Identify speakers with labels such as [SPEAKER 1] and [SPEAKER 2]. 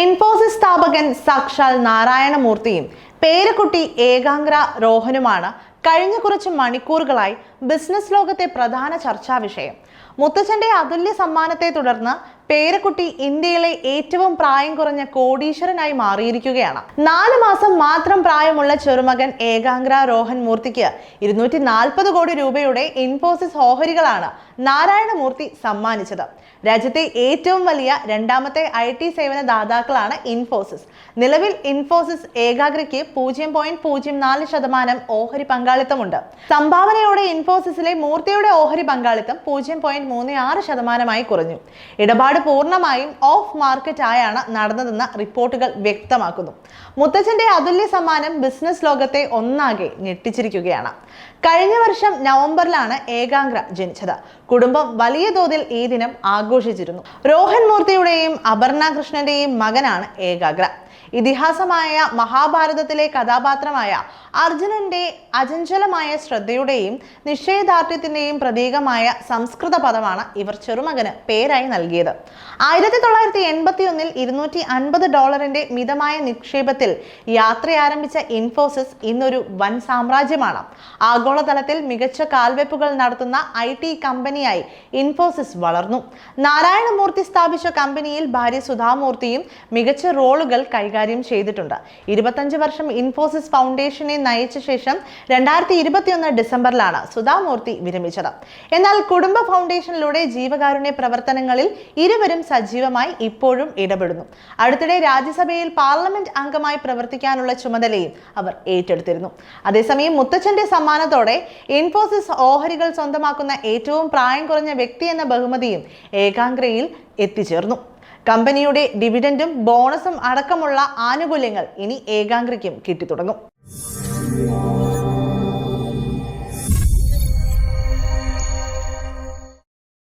[SPEAKER 1] ഇൻഫോസിസ് സ്ഥാപകൻ സാക്ഷാൽ നാരായണമൂർത്തിയും പേരക്കുട്ടി ഏകാഗ്ര രോഹനുമാണ് കഴിഞ്ഞ കുറച്ച് മണിക്കൂറുകളായി ബിസിനസ് ലോകത്തെ പ്രധാന ചർച്ചാ വിഷയം. മുത്തച്ഛന്റെ അതുല്യ സമ്മാനത്തെ തുടർന്ന് പേരക്കുട്ടി ഇന്ത്യയിലെ ഏറ്റവും പ്രായം കുറഞ്ഞ കോടീശ്വരനായി മാറിയിരിക്കുകയാണ്. നാല് മാസം മാത്രം പ്രായമുള്ള ചെറുമകൻ ഏകാഗ്ര രോഹൻ മൂർത്തിക്ക് ഇരുന്നൂറ്റി നാൽപ്പത് കോടി രൂപയുടെ ഇൻഫോസിസ് ഓഹരികളാണ് നാരായണമൂർത്തി സമ്മാനിച്ചത്. രാജ്യത്തെ ഏറ്റവും വലിയ രണ്ടാമത്തെ ഐ ടി സേവന ദാതാക്കളാണ് ഇൻഫോസിസ്. നിലവിൽ ഇൻഫോസിസ് ഏകാഗ്രയ്ക്ക് പൂജ്യം പോയിന്റ് പൂജ്യം നാല് ശതമാനം ഓഹരി പങ്കാളിത്തമുണ്ട്. സംഭാവനയോടെ ഇൻഫോസിസിലെ മൂർത്തിയുടെ ഓഹരി പങ്കാളിത്തം പൂജ്യം പോയിന്റ് മൂന്ന് ആറ് ശതമാനമായി കുറഞ്ഞു. ഇടപാട് പൂർണമായും ഓഫ് മാർക്കറ്റ് ആയാണ് നടന്നതെന്ന് റിപ്പോർട്ടുകൾ വ്യക്തമാക്കുന്നു. മുത്തച്ഛന്റെ അതുല്യ സമ്മാനം ബിസിനസ് ലോകത്തെ ഒന്നാകെ ഞെട്ടിച്ചിരിക്കുകയാണ്. കഴിഞ്ഞ വർഷം നവംബറിലാണ് ഏകാഗ്ര ജനിച്ചത്. കുടുംബം വലിയ തോതിൽ ഈ ദിനം ആഘോഷിച്ചിരുന്നു. രോഹൻ മൂർത്തിയുടെയും അപർണ കൃഷ്ണന്റെയും മകനാണ് ഏകാഗ്ര. ഇതിഹാസമായ മഹാഭാരതത്തിലെ കഥാപാത്രമായ അർജുനന്റെ അചഞ്ചലമായ ശ്രദ്ധയുടെയും നിശ്ചയദാർഢ്യത്തിന്റെയും പ്രതീകമായ സംസ്കൃത പദമാണ് ഇവർ ചെറുമകന് പേരായി നൽകിയത്. ആയിരത്തി തൊള്ളായിരത്തി എൺപത്തി ഒന്നിൽ ഇരുന്നൂറ്റി അൻപത് ഡോളറിന്റെ മിതമായ നിക്ഷേപത്തിൽ യാത്ര ആരംഭിച്ച ഇൻഫോസിസ് ഇന്നൊരു വൻ സാമ്രാജ്യമാണ്. ആഗോളതലത്തിൽ മികച്ച കാൽവെപ്പുകൾ നടത്തുന്ന ഐ ടി കമ്പനിയായി ഇൻഫോസിസ് വളർന്നു. നാരായണമൂർത്തി സ്ഥാപിച്ച കമ്പനിയിൽ ഭാര്യ സുധാമൂർത്തിയും മികച്ച റോളുകൾ കൈകാര്യം ചെയ്തിട്ടുണ്ട്. ഇരുപത്തഞ്ച് വർഷം ഇൻഫോസിസ് ഫൗണ്ടേഷനെ നയിച്ച ശേഷം രണ്ടായിരത്തി ഇരുപത്തിയൊന്ന് ഡിസംബറിലാണ് സുധാമൂർത്തി വിരമിച്ചത്. എന്നാൽ കുടുംബ ഫൗണ്ടേഷനിലൂടെ ജീവകാരുണ്യ പ്രവർത്തനങ്ങളിൽ ഇരുവരും സജീവമായി ഇപ്പോഴും ഇടപെടുന്നു. അടുത്തിടെ രാജ്യസഭയിൽ പാർലമെന്റ് അംഗമായി പ്രവർത്തിക്കാനുള്ള ചുമതലയും അവർ ഏറ്റെടുത്തിരുന്നു. അതേസമയം മുത്തച്ഛന്റെ സമ്മാനത്തോടെ ഇൻഫോസിസ് ഓഹരികൾ സ്വന്തമാക്കുന്ന ഏറ്റവും പ്രായം കുറഞ്ഞ വ്യക്തി എന്ന ബഹുമതിയും ഏകാഗ്രയിൽ എത്തിച്ചേർന്നു. കമ്പനിയുടെ ഡിവിഡൻഡും ബോണസും അടക്കമുള്ള ആനുകൂല്യങ്ങൾ ഇനി ഏകാംഗ്രയ്ക്കും കിട്ടിത്തുടങ്ങും.